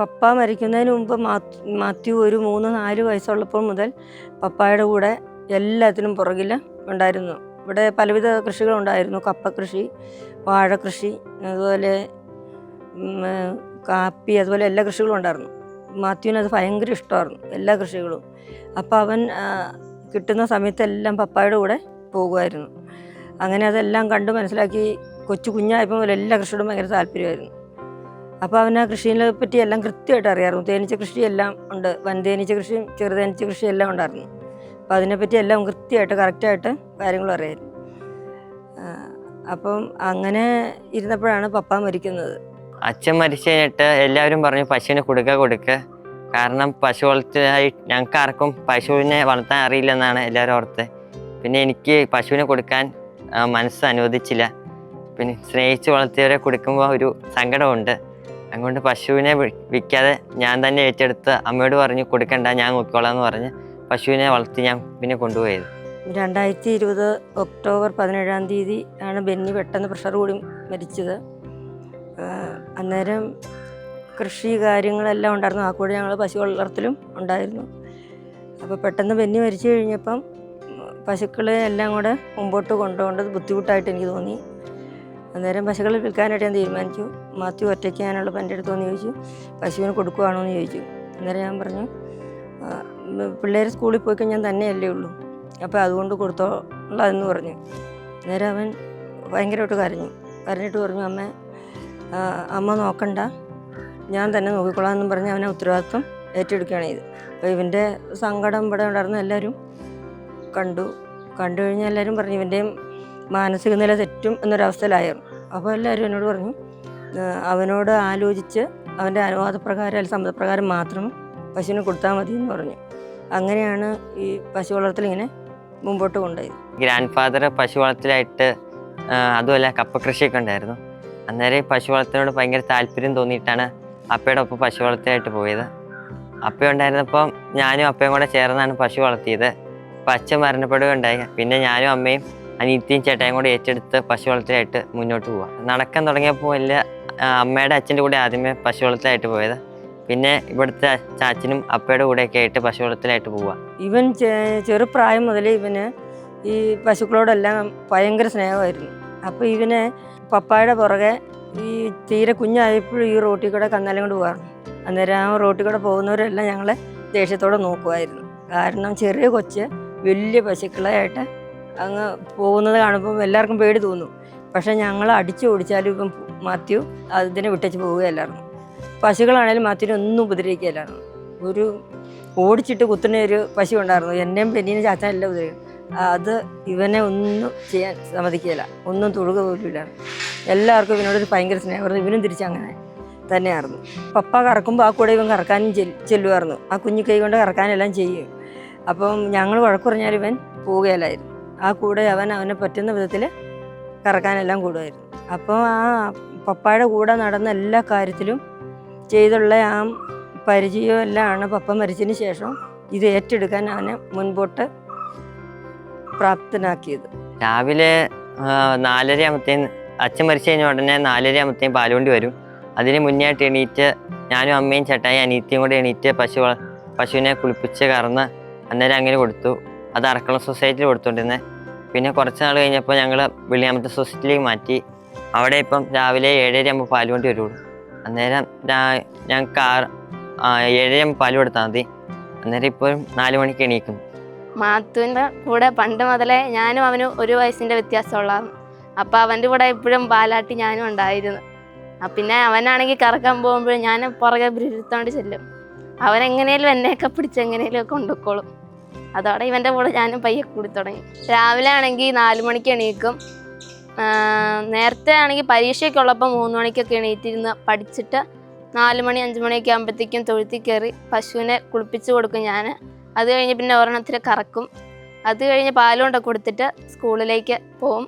പപ്പ മരിക്കുന്നതിന് മുമ്പ് മാത്യു ഒരു മൂന്ന് നാല് വയസ്സുള്ളപ്പോൾ മുതൽ പപ്പായുടെ കൂടെ എല്ലാത്തിനും പുറകിൽ ഉണ്ടായിരുന്നു. ഇവിടെ പലവിധ കൃഷികളുണ്ടായിരുന്നു കപ്പ കൃഷി വാഴ കൃഷി അതുപോലെ കാപ്പി അതുപോലെ എല്ലാ കൃഷികളും ഉണ്ടായിരുന്നു. മാത്യുവിന് അത് ഭയങ്കര ഇഷ്ടമായിരുന്നു എല്ലാ കൃഷികളും. അപ്പോൾ അവൻ കിട്ടുന്ന സമയത്തെല്ലാം പപ്പായുടെ കൂടെ പോകുമായിരുന്നു. അങ്ങനെ അതെല്ലാം കണ്ട് മനസ്സിലാക്കി കൊച്ചു കുഞ്ഞായപ്പോൾ എല്ലാ കൃഷിയോടും ഭയങ്കര താല്പര്യമായിരുന്നു. അപ്പോൾ അവന് കൃഷിയെ പറ്റി എല്ലാം കൃത്യമായിട്ട് അറിയാമായിരുന്നു. തേനീച്ച കൃഷിയെല്ലാം ഉണ്ട്. വൻതേനീച്ച കൃഷിയും ചെറുതേനീച്ച കൃഷിയും എല്ലാം ഉണ്ടായിരുന്നു. അപ്പോൾ അതിനെപ്പറ്റി എല്ലാം കൃത്യമായിട്ട് കറക്റ്റായിട്ട് കാര്യങ്ങൾ അറിയായിരുന്നു അപ്പം അങ്ങനെ ഇരുന്നപ്പോഴാണ് പപ്പ മരിക്കുന്നത്. അച്ഛൻ മരിച്ചു കഴിഞ്ഞിട്ട് എല്ലാവരും പറഞ്ഞു പശുവിന് കൊടുക്കുക കൊടുക്കുക കാരണം പശു വളർത്തലായി ഞങ്ങൾക്ക് ആർക്കും പശുവിനെ വളർത്താൻ അറിയില്ലെന്നാണ് എല്ലാവരും ഓർത്ത് പിന്നെ എനിക്ക് പശുവിനെ കൊടുക്കാൻ മനസ്സ് അനുവദിച്ചില്ല. പിന്നെ സ്നേഹിച്ച് വളർത്തിയവരെ കൊടുക്കുമ്പോൾ ഒരു സങ്കടമുണ്ട്. അതുകൊണ്ട് പശുവിനെ വിൽക്കാതെ ഞാൻ തന്നെ ഏറ്റെടുത്ത് അമ്മയോട് പറഞ്ഞു കൊടുക്കണ്ട ഞാൻ നോക്കിക്കോളാം എന്ന് പറഞ്ഞ് പശുവിനെ വളർത്തി ഞാൻ പിന്നെ കൊണ്ടുപോയത്. രണ്ടായിരത്തി ഇരുപത് ഒക്ടോബർ പതിനേഴാം തീയതി ആണ് ബെന്നി പെട്ടെന്ന് പ്രഷർ കൂടി മരിച്ചത്. അന്നേരം കൃഷി കാര്യങ്ങളെല്ലാം ഉണ്ടായിരുന്നു. ആ കൂടെ ഞങ്ങൾ പശു വളർത്തലും ഉണ്ടായിരുന്നു. അപ്പോൾ പെട്ടെന്ന് ബെന്നി മരിച്ചു കഴിഞ്ഞപ്പം പശുക്കളെ എല്ലാം കൂടെ മുമ്പോട്ട് കൊണ്ടുപോകേണ്ടത് ബുദ്ധിമുട്ടായിട്ട് എനിക്ക് തോന്നി. അന്നേരം പശുക്കളെ വിൽക്കാനായിട്ട് ഞാൻ തീരുമാനിച്ചു. മാത്യു ഒറ്റയ്ക്ക് ഞാനുള്ള എന്റെ അടുത്ത് വന്ന് ചോദിച്ചു പശുവിന് കൊടുക്കുവാണോ? എന്ന് ചോദിച്ചു. അന്നേരം ഞാൻ പറഞ്ഞു പിള്ളേർ സ്കൂളിൽ പോയി കഴിഞ്ഞാൽ തന്നെയല്ലേ ഉള്ളൂ. അപ്പോൾ അതുകൊണ്ട് കൊടുത്തോളാന്ന് പറഞ്ഞു. അന്നേരം അവൻ ഭയങ്കരമായിട്ട് കരഞ്ഞു. കരഞ്ഞിട്ട് പറഞ്ഞു അമ്മ അമ്മ നോക്കണ്ട. ഞാൻ തന്നെ നോക്കിക്കൊള്ളാം എന്നും പറഞ്ഞ് അവനെ ഉത്തരവാദിത്വം ഏറ്റെടുക്കുകയാണ് ചെയ്ത് അപ്പോൾ ഇവന്റെ സങ്കടം ഇവിടെ ഉണ്ടായിരുന്ന എല്ലാവരും കണ്ടു. കണ്ടു കഴിഞ്ഞാൽ എല്ലാവരും പറഞ്ഞു ഇവന്റെയും മാനസിക നില തെറ്റും എന്നൊരവസ്ഥയിലായിരുന്നു. അപ്പോൾ എല്ലാവരും എന്നോട് പറഞ്ഞു അവനോട് ആലോചിച്ച് അവന്റെ അനുവാദപ്രകാരം അല്ലെങ്കിൽ സമ്മതപ്രകാരം മാത്രം പശുവിന് കൊടുത്താൽ മതി എന്ന് പറഞ്ഞു. അങ്ങനെയാണ് ഈ പശു വളർത്തൽ ഇങ്ങനെ മുമ്പോട്ട് കൊണ്ടുപോയത്. ഗ്രാൻഡ് ഫാദർ പശു വളർത്തലായിട്ട് അതുമല്ല കപ്പ കൃഷിയൊക്കെ ഉണ്ടായിരുന്നു. അന്നേരം പശു വളർത്തലിനോട് ഭയങ്കര താല്പര്യം തോന്നിയിട്ടാണ് അപ്പയുടെ ഒപ്പം പശു വളർത്തലായിട്ട് പോയത്. അപ്പ ഉണ്ടായിരുന്നപ്പം ഞാനും അപ്പയും കൂടെ ചേർന്നാണ് പശു വളർത്തിയത്. അപ്പം അച്ഛൻ മരണപ്പെടുകയുണ്ടായി. പിന്നെ ഞാനും അമ്മയും അനിയത്തിയും ചേട്ടായും കൂടെ ഏറ്റെടുത്ത് പശു വളർത്തലായിട്ട് മുന്നോട്ട് പോവാം. നടക്കാൻ തുടങ്ങിയപ്പോൾ വലിയ അമ്മയുടെ അച്ഛന്റെ കൂടെ ആദ്യമേ പശു വളർത്തലായിട്ട് പോയത്. പിന്നെ ഇവിടുത്തെ ചാച്ചനും അപ്പയുടെ കൂടെയൊക്കെ ആയിട്ട് പശു വളർത്തലായിട്ട് പോവുക ഇവൻ ചെറുപ്രായം മുതൽ ഇവന് ഈ പശുക്കളോടെല്ലാം ഭയങ്കര സ്നേഹമായിരുന്നു. അപ്പോൾ ഇവനെ പപ്പായുടെ പുറകെ ഈ തീരെ കുഞ്ഞായപ്പോഴും ഈ റോട്ടിൽ കൂടെ കന്നാലും കൊണ്ട് പോകാറുണ്ട് അന്നേരം ആ റോട്ടിൽ കൂടെ പോകുന്നവരെല്ലാം ഞങ്ങളെ ദേഷ്യത്തോടെ നോക്കുമായിരുന്നു കാരണം ചെറിയ കൊച്ച് വലിയ പശുക്കളായിട്ട് അങ്ങ് പോകുന്നത് കാണുമ്പോൾ എല്ലാവർക്കും പേടി തോന്നും. പക്ഷേ ഞങ്ങൾ അടിച്ചു ഓടിച്ചാലും ഇപ്പം മാത്യു അതിനെ വിട്ടച്ച് പോവുകയല്ലായിരുന്നു പശുക്കളാണേലും മാത്യുവിനെ ഒന്നും ഉപദ്രവിക്കുകയല്ലായിരുന്നു ഒരു ഓടിച്ചിട്ട് കുത്തുന്ന ഒരു പശു ഉണ്ടായിരുന്നു. എന്നെയും പെന്നീനും ചാച്ചാനെല്ലാം ഉപദ്രവിക്കും. അത് ഇവനെ ഒന്നും ചെയ്യാൻ സമ്മതിക്കില്ല ഒന്നും തൊഴുക പോലുമില്ല എല്ലാവർക്കും ഇവനോടൊരു ഭയങ്കര സ്നേഹമായിരുന്നു ഇവനും തിരിച്ചങ്ങനെ തന്നെയായിരുന്നു. പപ്പ കറക്കുമ്പോൾ ആ കൂടെ ഇവൻ കറക്കാനും ചെൽ ചെല്ലുമായിരുന്നു. ആ കുഞ്ഞു കൈ കൊണ്ട് കറക്കാനെല്ലാം ചെയ്യും. അപ്പം ഞങ്ങൾ വഴക്കുറഞ്ഞാലും ഇവൻ പോവുകയില്ലായിരുന്നു. ആ കൂടെ അവൻ അവനെ പറ്റുന്ന വിധത്തിൽ കറക്കാനെല്ലാം കൂടുമായിരുന്നു. അപ്പോൾ ആ പപ്പായുടെ കൂടെ നടന്ന എല്ലാ കാര്യത്തിലും ചെയ്തുള്ള ആ പരിചയം എല്ലാമാണ് പപ്പ മരിച്ചതിന് ശേഷം ഇത് ഏറ്റെടുക്കാൻ അവനെ മുൻപോട്ട് പ്രാപ്തനാക്കിയത്. രാവിലെ നാലരയാകുമ്പത്തേന് അച്ഛൻ മരിച്ചു കഴിഞ്ഞ ഉടനെ നാലര ആകുമ്പത്തേനും പാലുവണ്ടി വരും. അതിന് മുന്നേ ആയിട്ട് എണീറ്റ് ഞാനും അമ്മയും ചേട്ടായി അനീത്തിയും കൂടെ എണീറ്റ് പശു പശുവിനെ കുളിപ്പിച്ച് കറന്ന് അന്നേരം അങ്ങനെ കൊടുത്തു. അത് അറക്കളം സൊസൈറ്റിയിൽ കൊടുത്തോണ്ടിരുന്നത് പിന്നെ കുറച്ച് നാൾ കഴിഞ്ഞപ്പോൾ ഞങ്ങൾ വിളിയാമത്തെ സൊസൈറ്റിയിലേക്ക് മാറ്റി. അവിടെ ഇപ്പം രാവിലെ ഏഴര ആകുമ്പോൾ കൊണ്ടി വരുള്ളൂ. അന്നേരം ആറ് ആ, ഏഴര ആകുമ്പോൾ പാൽ കൊടുത്താൽ മതി. അന്നേരം ഇപ്പോഴും നാല് മണിക്ക് എണീക്കും. മാത്തുവിന്റെ കൂടെ പണ്ട് മുതലേ ഞാനും അവനും ഒരു വയസ്സിന്റെ വ്യത്യാസമുള്ളതാണ് അപ്പോൾ അവന്റെ കൂടെ എപ്പോഴും പാലാട്ടി ഞാനും ഉണ്ടായിരുന്നു. പിന്നെ അവനാണെങ്കിൽ കറക്കാൻ പോകുമ്പോഴും ഞാൻ പുറകെ ബിരുത്തോണ്ട് ചെല്ലും. അവനെങ്ങനെയും എന്നെയൊക്കെ പിടിച്ച് എങ്ങനെയും കൊണ്ടുപോയിക്കോളും അതോടെ ഇവന്റെ കൂടെ ഞാനും പയ്യെ കൂടി തുടങ്ങി. രാവിലെ ആണെങ്കിൽ നാല് മണിക്ക് എണീക്കും. നേരത്തെ ആണെങ്കിൽ പരീക്ഷയൊക്കെ ഉള്ളപ്പോൾ മൂന്ന് മണിക്കൊക്കെ എണീറ്റിരുന്ന് പഠിച്ചിട്ട് നാല് മണി അഞ്ച് മണിയൊക്കെ ആകുമ്പോഴത്തേക്കും തൊഴുത്തി കയറി പശുവിനെ കുളിപ്പിച്ച് കൊടുക്കും ഞാൻ അത് കഴിഞ്ഞ് പിന്നെ ഒരെണ്ണത്തിൽ കറക്കും. അത് കഴിഞ്ഞ് പാലുകൊണ്ടൊക്കെ കൊടുത്തിട്ട് സ്കൂളിലേക്ക് പോവും.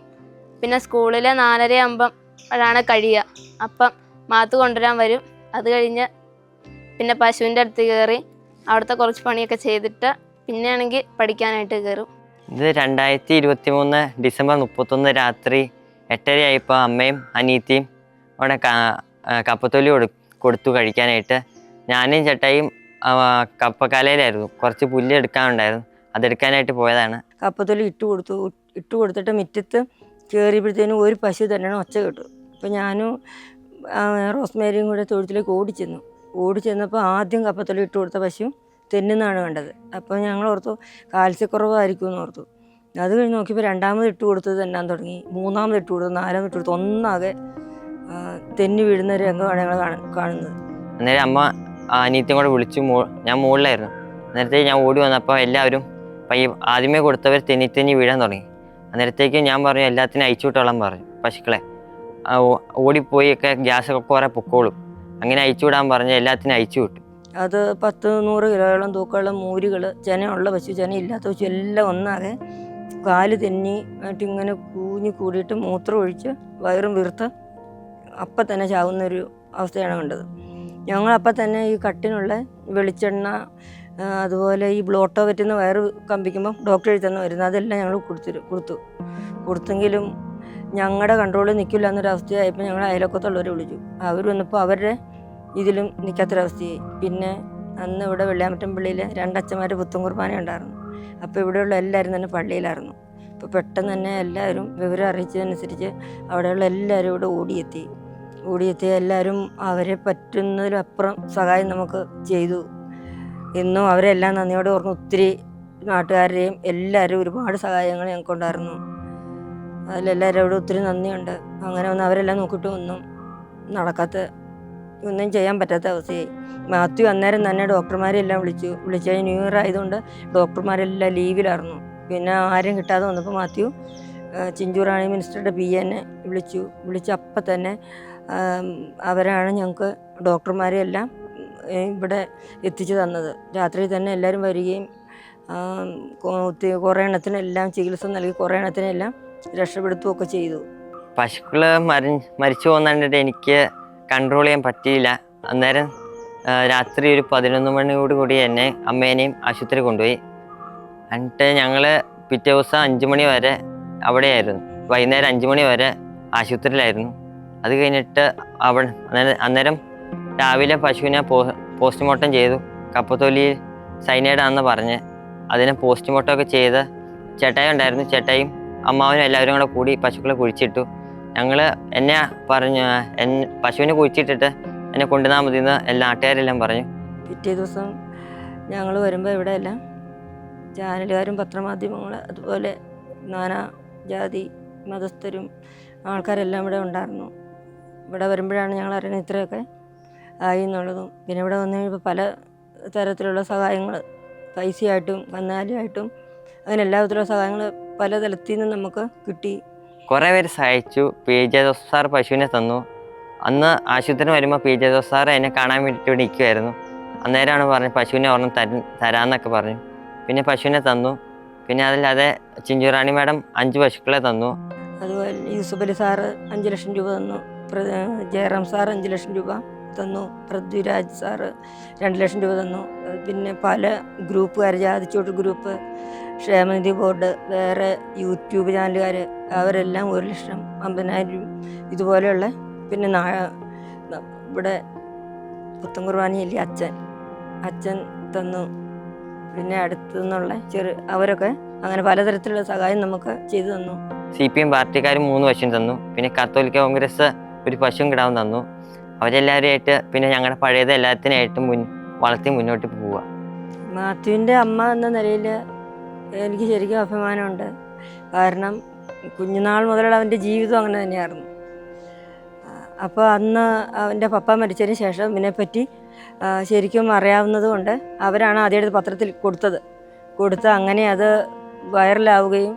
പിന്നെ സ്കൂളിലെ നാലര ആകുമ്പം കഴിയുക അപ്പം മാത്ത് കൊണ്ടുവരാൻ വരും. അത് കഴിഞ്ഞ് പിന്നെ പശുവിന്റെ അടുത്ത് കയറി അവിടുത്തെ കുറച്ച് പണിയൊക്കെ ചെയ്തിട്ട് പിന്നെ ആണെങ്കിൽ പഠിക്കാനായിട്ട് കയറും. ഇത് രണ്ടായിരത്തി ഇരുപത്തി മൂന്ന് ഡിസംബർ മുപ്പത്തൊന്ന് രാത്രി എട്ടരയായപ്പോൾ അമ്മയും അനീത്തിയും അവിടെ കപ്പത്തൊലി കൊടു കൊടുത്തു കഴിക്കാനായിട്ട്. ഞാനും ചേട്ടായും കപ്പക്കാലയിലായിരുന്നു. കുറച്ച് പുല്ല് എടുക്കാനുണ്ടായിരുന്നു. അതെടുക്കാനായിട്ട് പോയതാണ്. കപ്പത്തൊലി ഇട്ട് കൊടുത്തു ഇട്ട് കൊടുത്തിട്ട് മുറ്റത്ത് കയറിയപ്പോഴത്തേനും ഒരു പശു തന്നെയാണ് ഒച്ച കേട്ടു അപ്പോൾ ഞാനും റോസ്മേരിയും കൂടെ തൊഴുത്തിലേക്ക് ഓടിച്ചെന്നു. ഓടിച്ചെന്നപ്പോൾ ആദ്യം കപ്പത്തൊലി ഇട്ട് കൊടുത്ത പശു തെന്നുന്നാണ് കണ്ടത് അപ്പോൾ ഞങ്ങൾ ഓർത്തു കാൽസ്യക്കുറവായിരിക്കും എന്ന് ഓർത്തു. അത് കഴിഞ്ഞ് നോക്കിയപ്പോൾ രണ്ടാമത് ഇട്ട് കൊടുത്തത് തന്നാൻ തുടങ്ങി. മൂന്നാമത് ഇട്ട് കൊടുത്തു നാലാമത് ഇട്ട് കൊടുത്തു ഒന്നാകെ തെന്നി വീഴുന്ന രംഗമാണ് ഞങ്ങൾ കാണുന്നത്. അന്നേരം അമ്മ അനിയത്തും കൂടെ വിളിച്ചു ഞാൻ മുകളിലായിരുന്നു നേരത്തെ ഞാൻ ഓടി വന്നപ്പോൾ എല്ലാവരും പയ്യെ ആദ്യമേ കൊടുത്തവർ തെന്നി തെന്നി വീഴാൻ തുടങ്ങി. അന്നേരത്തേക്ക് ഞാൻ പറഞ്ഞു എല്ലാത്തിനും അയച്ചു വിട്ടോളാൻ പറഞ്ഞു. പശുക്കളെ ഓടിപ്പോയി ഒക്കെ ഗ്യാസൊക്കെ കുറേ പൊക്കോളും. അങ്ങനെ അയച്ചു വിടാൻ പറഞ്ഞ് എല്ലാത്തിനും അയച്ചു വിട്ടു. അത് പത്ത് നൂറ് കിലോയോളം തൂക്കമുള്ള മൂരികൾ ചെനയുള്ള പശു ചെന ഇല്ലാത്ത പശു എല്ലാം ഒന്നാകെ കാൽ തെന്നി ആയിട്ട് ഇങ്ങനെ കൂഞ്ഞി കൂടിയിട്ട് മൂത്രം ഒഴിച്ച് വയറും വീർത്ത് അപ്പം തന്നെ ചാവുന്നൊരു അവസ്ഥയാണ് കണ്ടത്. ഞങ്ങൾ അപ്പം തന്നെ ഈ കട്ടിനുള്ള വെളിച്ചെണ്ണ അതുപോലെ ഈ ബ്ലോട്ടോ പറ്റുന്ന വയറ് കമ്പിക്കുമ്പോൾ ഡോക്ടർ തന്നെ വരുന്നത്. അതെല്ലാം ഞങ്ങൾ കൊടുത്തു കൊടുത്തു. കൊടുത്തെങ്കിലും ഞങ്ങളുടെ കൺട്രോളിൽ നിൽക്കില്ല എന്നൊരു അവസ്ഥയായപ്പോൾ ഞങ്ങൾ അയലക്കത്തുള്ളവരെ വിളിച്ചു. അവർ വന്നപ്പോൾ അവരുടെ ഇതിലും നിൽക്കാത്തൊരവസ്ഥയായി പിന്നെ അന്ന് ഇവിടെ വെള്ളിയാമറ്റം പള്ളിയിൽ രണ്ടച്ഛന്മാർ പുത്തും കുർബാന ഉണ്ടായിരുന്നു. അപ്പോൾ ഇവിടെയുള്ള എല്ലാവരും തന്നെ പള്ളിയിലായിരുന്നു. അപ്പോൾ പെട്ടെന്ന് തന്നെ എല്ലാവരും വിവരം അറിയിച്ചതനുസരിച്ച് അവിടെയുള്ള എല്ലാവരും ഇവിടെ ഓടിയെത്തി. ഓടിയെത്തി എല്ലാവരും അവരെ പറ്റുന്നതിലപ്പുറം സഹായം നമുക്ക് ചെയ്തു. ഇന്നും അവരെല്ലാം നന്ദിയോടെ ഓർന്ന് ഒത്തിരി നാട്ടുകാരുടെയും എല്ലാവരും ഒരുപാട് സഹായങ്ങൾ ഞങ്ങൾക്കുണ്ടായിരുന്നു അതിലെല്ലാവരോടും ഒത്തിരി നന്ദിയുണ്ട്. അങ്ങനെ വന്ന് അവരെല്ലാം നോക്കിയിട്ട് ഒന്നും നടക്കാത്ത ഒന്നും ചെയ്യാൻ പറ്റാത്ത അവസ്ഥയായി. മാത്യു അന്നേരം തന്നെ ഡോക്ടർമാരെല്ലാം വിളിച്ചു. വിളിച്ച ന്യൂ ഇയർ ആയതുകൊണ്ട് ഡോക്ടർമാരെല്ലാം ലീവിലായിരുന്നു. പിന്നെ ആരും കിട്ടാതെ വന്നപ്പോൾ മാത്യു ചിഞ്ചൂറാണി മിനിസ്റ്ററുടെ പി എന്നെ വിളിച്ചു. വിളിച്ച് അപ്പം തന്നെ അവരാണ് ഞങ്ങൾക്ക് ഡോക്ടർമാരെ എല്ലാം ഇവിടെ എത്തിച്ചു തന്നത്. രാത്രി തന്നെ എല്ലാവരും വരികയും കുറേ എണ്ണത്തിനെല്ലാം ചികിത്സ നൽകി കുറേ എണ്ണത്തിനെല്ലാം രക്ഷപ്പെടുത്തുകയൊക്കെ ചെയ്തു. പശുക്കൾ മരി മരിച്ചു പോകുന്നതിന്റെ എനിക്ക് കൺട്രോൾ ചെയ്യാൻ പറ്റിയില്ല. അന്നേരം രാത്രി ഒരു പതിനൊന്ന് മണിയോട് കൂടി എന്നെ അമ്മേനെയും ആശുപത്രി കൊണ്ടുപോയി. എന്നിട്ട് ഞങ്ങൾ പിറ്റേ ദിവസം അഞ്ച് മണി വരെ അവിടെയായിരുന്നു. വൈകുന്നേരം അഞ്ച് മണി വരെ ആശുപത്രിയിലായിരുന്നു. അത് കഴിഞ്ഞിട്ട് അവിടെ അന്നേരം രാവിലെ പശുവിനെ പോ പോസ്റ്റ്മോർട്ടം ചെയ്തു. കപ്പത്തൊലിയിൽ സൈനൈഡാണെന്ന് പറഞ്ഞ് അതിനെ പോസ്റ്റ്മോർട്ടം ഒക്കെ ചെയ്ത് ചേട്ടായി ഉണ്ടായിരുന്നു. ചേട്ടായും അമ്മാവനും എല്ലാവരും കൂടെ കൂടി പശുക്കളെ കുഴിച്ചിട്ടു. ഞങ്ങൾ എന്നെ പറഞ്ഞു പശുവിനെ കുഴിച്ചിട്ടിട്ട് എന്നെ കൊണ്ടുവന്നാൽ മതി എന്ന് എല്ലാ നാട്ടുകാരെല്ലാം പറഞ്ഞു. പിറ്റേ ദിവസം ഞങ്ങൾ വരുമ്പോൾ ഇവിടെ എല്ലാം ചാനലുകാരും പത്രമാധ്യമങ്ങൾ അതുപോലെ നാനാ ജാതി മതസ്ഥരും ആൾക്കാരെല്ലാം ഇവിടെ ഉണ്ടായിരുന്നു. ഇവിടെ വരുമ്പോഴാണ് ഞങ്ങൾ അറിയുന്നത് ഇത്രയൊക്കെ ആയി എന്നുള്ളതും പിന്നെ ഇവിടെ വന്നു കഴിയുമ്പോൾ പല തരത്തിലുള്ള സഹായങ്ങൾ പൈസയായിട്ടും കന്നാലിയായിട്ടും അങ്ങനെ എല്ലാ വിധത്തിലുള്ള സഹായങ്ങൾ പല തലത്തിൽ നിന്നും നമുക്ക് കിട്ടി. കുറേ പേര് സഹായിച്ചു. പി ജെ ജോസ് സാർ പശുവിനെ തന്നു. അന്ന് ആശുപത്രി വരുമ്പോൾ പി ജെ ജോസ് സാർ എന്നെ കാണാൻ വേണ്ടിയിട്ട് ഇവിടെ നിൽക്കുമായിരുന്നു അന്നേരമാണ് പറഞ്ഞത് പശുവിനെ ഒരെണ്ണം തര തരാമെന്നൊക്കെ പറഞ്ഞു. പിന്നെ പശുവിനെ തന്നു. പിന്നെ അതല്ലാതെ ചിഞ്ചുറാണി മാഡം അഞ്ച് പശുക്കളെ തന്നു. അതുപോലെ യൂസുഫ് സാറ് അഞ്ച് ലക്ഷം രൂപ തന്നു. ജയറാം സാർ അഞ്ച് ലക്ഷം രൂപ. തന്നു പൃഥ്വിരാജ് സാറ് രണ്ട് ലക്ഷം രൂപ തന്നു. പിന്നെ പല ഗ്രൂപ്പുകാർ ജാതിച്ചോട്ട് ഗ്രൂപ്പ് ക്ഷേമനിധി ബോർഡ് വേറെ യൂട്യൂബ് ചാനലുകാർ അവരെല്ലാം ഒരു ലക്ഷം അമ്പതിനായിരം ഇതുപോലെയുള്ള പിന്നെ ഇവിടെ പുത്തൻ കുർബാനയില്ലേ അച്ഛൻ. അച്ഛൻ തന്നു. പിന്നെ അടുത്തു നിന്നുള്ള ചെറു അവരൊക്കെ അങ്ങനെ പലതരത്തിലുള്ള സഹായം നമുക്ക് ചെയ്തു തന്നു. സി പി എം പാർട്ടിക്കാർ മൂന്ന് പശുവും തന്നു. പിന്നെ കത്തോലിക്ക കോൺഗ്രസ് ഒരു പശുവും കിടാവും തന്നു. അവരെല്ലാവരുമായിട്ട് പിന്നെ ഞങ്ങളുടെ പഴയത് എല്ലാത്തിനായിട്ട് മുൻ വളർത്തി മുന്നോട്ട് പോവുക. മാത്യുവിന്റെ അമ്മ എന്ന നിലയിൽ എനിക്ക് ശരിക്കും അഭിമാനമുണ്ട്. കാരണം കുഞ്ഞുനാൾ മുതലുള്ള അവന്റെ ജീവിതം അങ്ങനെ തന്നെയായിരുന്നു. അപ്പോൾ അന്ന് അവന്റെ പപ്പ മരിച്ചതിന് ശേഷം ഇതിനെപ്പറ്റി ശരിക്കും അറിയാവുന്നത് കൊണ്ട് അവരാണ് ആദ്യമായിട്ട് പത്രത്തിൽ കൊടുത്തത്. കൊടുത്ത് അങ്ങനെ അത് വൈറലാവുകയും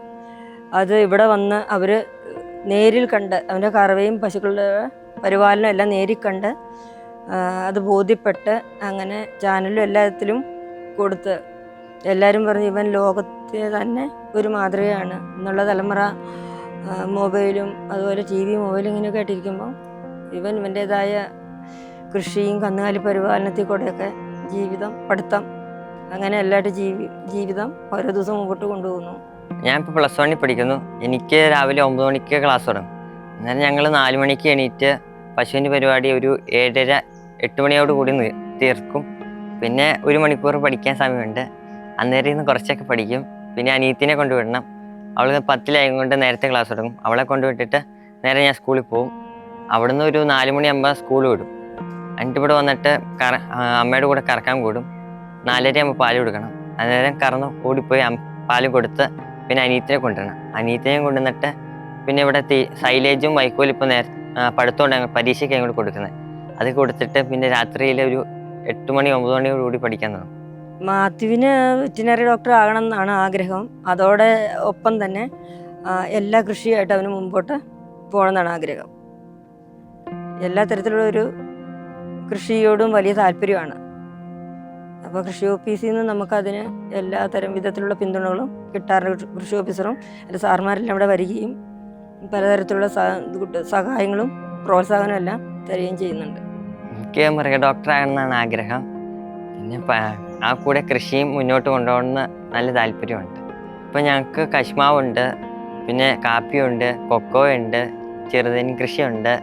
അത് ഇവിടെ വന്ന് അവർ നേരിൽ കണ്ട് അവന്റെ കറവയും പശുക്കളുടെ പരിപാലനം എല്ലാം നേരിക്കണ്ട്. അത് ബോധ്യപ്പെട്ട് അങ്ങനെ ചാനലും എല്ലാത്തിലും കൊടുത്ത് എല്ലാവരും പറഞ്ഞു ഇവൻ ലോകത്തെ തന്നെ ഒരു മാതൃകയാണ്. എന്നുള്ള തലമുറ മൊബൈലും അതുപോലെ ടി വി മൊബൈലും ഇങ്ങനെയൊക്കെ ആയിട്ടിരിക്കുമ്പോൾ ഇവൻ ഇവന്റേതായ കൃഷിയും കന്നുകാലി പരിപാലനത്തിൽ കൂടെയൊക്കെ ജീവിതം പഠിത്തം അങ്ങനെ എല്ലായിട്ട് ജീവി ജീവിതം ഓരോ ദിവസം മുമ്പോട്ട് കൊണ്ടുപോകുന്നു. ഞാൻ ഇപ്പോൾ പ്ലസ് വണ്ണിൽ പഠിക്കുന്നു. എനിക്ക് രാവിലെ ഒമ്പത് മണിക്ക് ക്ലാസ് തുടങ്ങും. അന്നേരം ഞങ്ങൾ നാല് മണിക്ക് എണീറ്റ് പശുവിന്റെ പരിപാടി ഒരു ഏഴര എട്ട് മണിയോട് കൂടി തീർക്കും. പിന്നെ ഒരു മണിക്കൂർ പഠിക്കാൻ സമയമുണ്ട്. അന്നേരം ഇന്ന് കുറച്ചൊക്കെ പഠിക്കും. പിന്നെ അനിയത്തിനെ കൊണ്ടുവിടണം. അവൾ പത്തിലായത് കൊണ്ട് നേരത്തെ ക്ലാസ് തുടങ്ങും. അവളെ കൊണ്ടുവിട്ടിട്ട് നേരെ ഞാൻ സ്കൂളിൽ പോകും അവിടുന്ന് ഒരു നാല് മണിയാകുമ്പോൾ സ്കൂൾ വിടും. എന്നിട്ട് ഇവിടെ വന്നിട്ട് കറ അമ്മയുടെ കൂടെ കറക്കാൻ കൂടും. നാലരയാകുമ്പോൾ പാൽ കൊടുക്കണം. അന്നേരം കറന്ന് ഓടിപ്പോയി പാൽ കൊടുത്ത് പിന്നെ അനിയത്തിനെ കൊണ്ടുവരണം. അനിയത്തിനെ കൊണ്ടുവന്നിട്ട് പിന്നെ ഇവിടെ സൈലേജും വൈക്കോലും ഇപ്പോൾ നേരെ പഠിത്തമുണ്ട്. ഞങ്ങൾ പരീക്ഷയ്ക്ക് അങ്ങോട്ട് കൊടുക്കുന്നത് അത് കൊടുത്തിട്ട് പിന്നെ രാത്രിയിൽ ഒരു എട്ട് മണി ഒമ്പത് മണിയോട് കൂടി പഠിക്കാൻ തുടങ്ങും. മാത്യുവിന് വെറ്റിനറി ഡോക്ടർ ആകണം എന്നാണ് ആഗ്രഹം. അതോടെ ഒപ്പം തന്നെ എല്ലാ കൃഷിയായിട്ട് അവന് മുമ്പോട്ട് പോകണമെന്നാണ് ആഗ്രഹം. എല്ലാ തരത്തിലുള്ള ഒരു കൃഷിയോടും വലിയ താല്പര്യമാണ്. അപ്പോൾ കൃഷി ഓഫീസിൽ നിന്ന് നമുക്കതിന് എല്ലാ തരം വിധത്തിലുള്ള പിന്തുണകളും കിട്ടാറുണ്ട് കൃഷി ഓഫീസറും സാർമാരെല്ലാം ഇവിടെ വരികയും പലതരത്തിലുള്ള സഹായങ്ങളും പ്രോത്സാഹനവും എല്ലാം തരികയും ചെയ്യുന്നുണ്ട്. എനിക്ക് മൃഗ ഡോക്ടറാകണമെന്നാണ് ആഗ്രഹം. പിന്നെ ആ കൂടെ കൃഷിയും മുന്നോട്ട് കൊണ്ടുപോകണമെന്ന് നല്ല താല്പര്യമുണ്ട്. ഇപ്പം ഞങ്ങൾക്ക് കശ്മാവുണ്ട് പിന്നെ കാപ്പിയുണ്ട് കൊക്കോ ഉണ്ട് ചെറുതേനി കൃഷിയുണ്ട്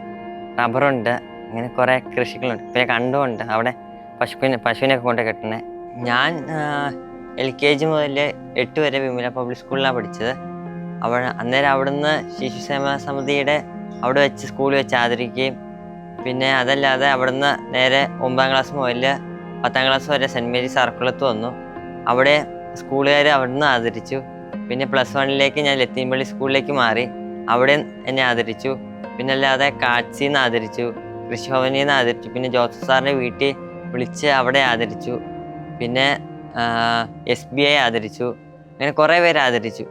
റബ്ബറുണ്ട് അങ്ങനെ കുറേ കൃഷികളുണ്ട്. പിന്നെ കണ്ടുമുണ്ട് അവിടെ പശുവിനെ പശുവിനൊക്കെ കൊണ്ട് കെട്ടണേ ഞാൻ എൽ കെ ജി മുതൽ എട്ട് വരെ വിമല പബ്ലിക് സ്കൂളിലാണ് പഠിച്ചത്. അവിടെ അന്നേരം അവിടുന്ന് ശിശുക്ഷേമ സമിതിയുടെ അവിടെ വെച്ച് സ്കൂളിൽ വെച്ച് ആദരിക്കുകയും. പിന്നെ അതല്ലാതെ അവിടുന്ന് നേരെ ഒമ്പതാം ക്ലാസ് മുതൽ പത്താം ക്ലാസ് വരെ സെന്റ് മേരി സർക്കുളത്ത് വന്നു. അവിടെ സ്കൂളുകാർ അവിടുന്ന് ആദരിച്ചു. പിന്നെ പ്ലസ് വണ്ണിലേക്ക് ഞാൻ ലത്തീൻപള്ളി സ്കൂളിലേക്ക് മാറി. അവിടെ എന്നെ ആദരിച്ചു. പിന്നെ അല്ലാതെ കാഴ്ചയിൽ നിന്ന് ആദരിച്ചു. കൃഷിഭവനിൽ നിന്ന് ആദരിച്ചു. പിന്നെ ജോസഫ് സാറിന്റെ വീട്ടിൽ വിളിച്ച് അവിടെ ആദരിച്ചു. പിന്നെ എസ് ബി ഐ ആദരിച്ചു. അങ്ങനെ കുറേ പേര് ആദരിച്ചു.